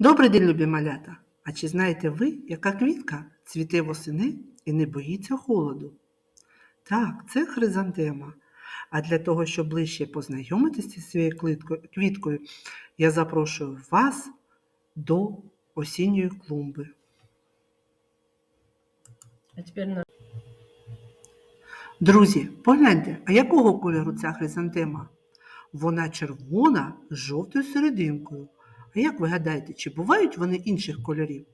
Добрий день, любі малята! А чи знаєте ви, яка квітка цвіте восени і не боїться холоду? Так, це хризантема. А для того, щоб ближче познайомитися з цією квіткою, я запрошую вас до осінньої клумби. А теперь на... Друзі, погляньте, а якого кольору ця хризантема? Вона червона з жовтою серединкою. А як ви гадаєте, чи бувають вони інших кольорів?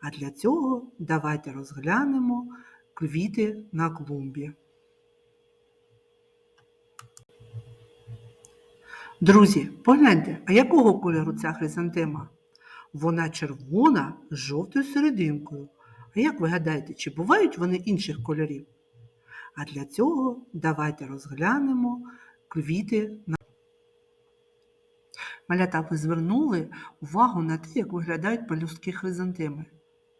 А для цього давайте розглянемо квіти на клумбі. Друзі, погляньте, а якого кольору ця хризантема? Вона червона з жовтою серединкою. А як ви гадаєте, чи бувають вони інших кольорів? А для цього давайте розглянемо квіти на Малята, ви звернули увагу на те, як виглядають пелюстки хризантеми.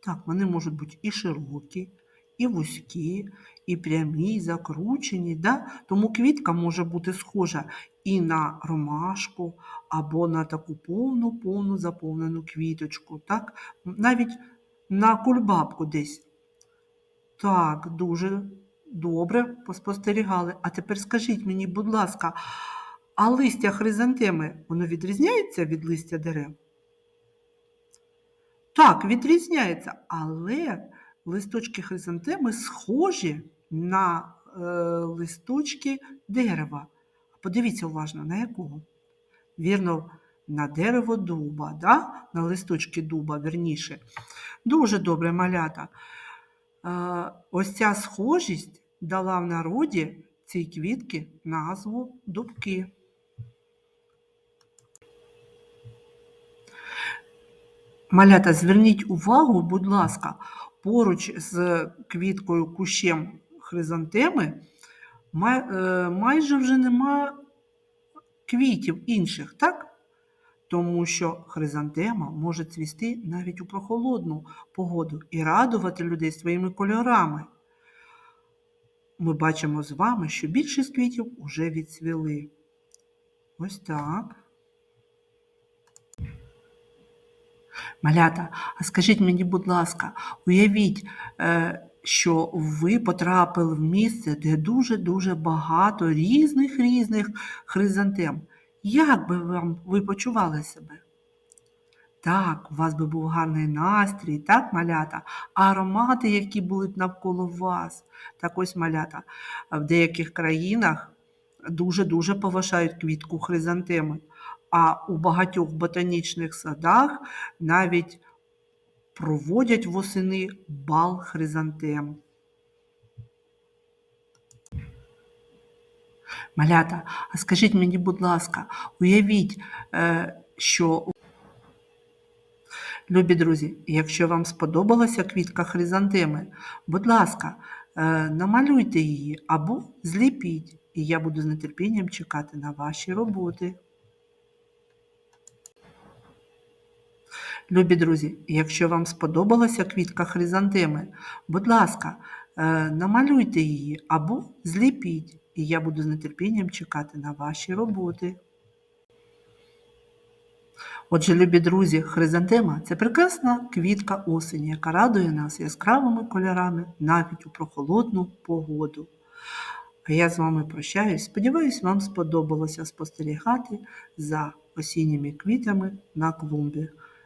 Так, вони можуть бути і широкі, і вузькі, і прямі, і закручені. Да? Тому квітка може бути схожа і на ромашку, або на таку повну, повну заповнену квіточку. Так? Навіть на кульбабку десь. Так, дуже добре поспостерігали. А тепер скажіть мені, будь ласка, а листя хризантеми, воно відрізняється від листя дерев? Так, відрізняється, але листочки хризантеми схожі на е, листочки дерева. Подивіться уважно, на якого? Вірно, на дерево дуба, да? на листочки дуба, верніше. Дуже добре, малята. Е, Ось ця схожість дала в народі цій квітки назву дубки. Малята, зверніть увагу, будь ласка, поруч з квіткою кущем хризантеми е, майже вже нема квітів інших, так? Тому що хризантема може цвісти навіть у прохолодну погоду і радувати людей своїми кольорами. Ми бачимо з вами, що більшість квітів уже відцвіли. Ось так. Малята, а скажіть мені, будь ласка, уявіть, е, що ви потрапили в місце, де дуже-дуже багато різних різних хризантем. Як би вам ви почували себе? Так, у вас би був гарний настрій, так, малята, а аромати, які були б навколо вас. Так ось малята. В деяких країнах дуже-дуже поважають квітку хризантеми, а у багатьох ботанічних садах навіть проводять восени бал хризантем. Малята, а скажіть мені, будь ласка, уявіть, е, що Любі друзі, якщо вам сподобалася квітка хризантеми, будь ласка, е, намалюйте її або зліпіть, і я буду з нетерпінням чекати на ваші роботи. Любі друзі, якщо вам сподобалася квітка хризантеми, будь ласка, е, намалюйте її або зліпіть, і я буду з нетерпінням чекати на ваші роботи. Отже, любі друзі, хризантема це прекрасна квітка осені, яка радує нас яскравими кольорами навіть у прохолодну погоду. А я з вами прощаюсь. Сподіваюсь, вам сподобалося спостерігати за осінніми квітами на клумбі.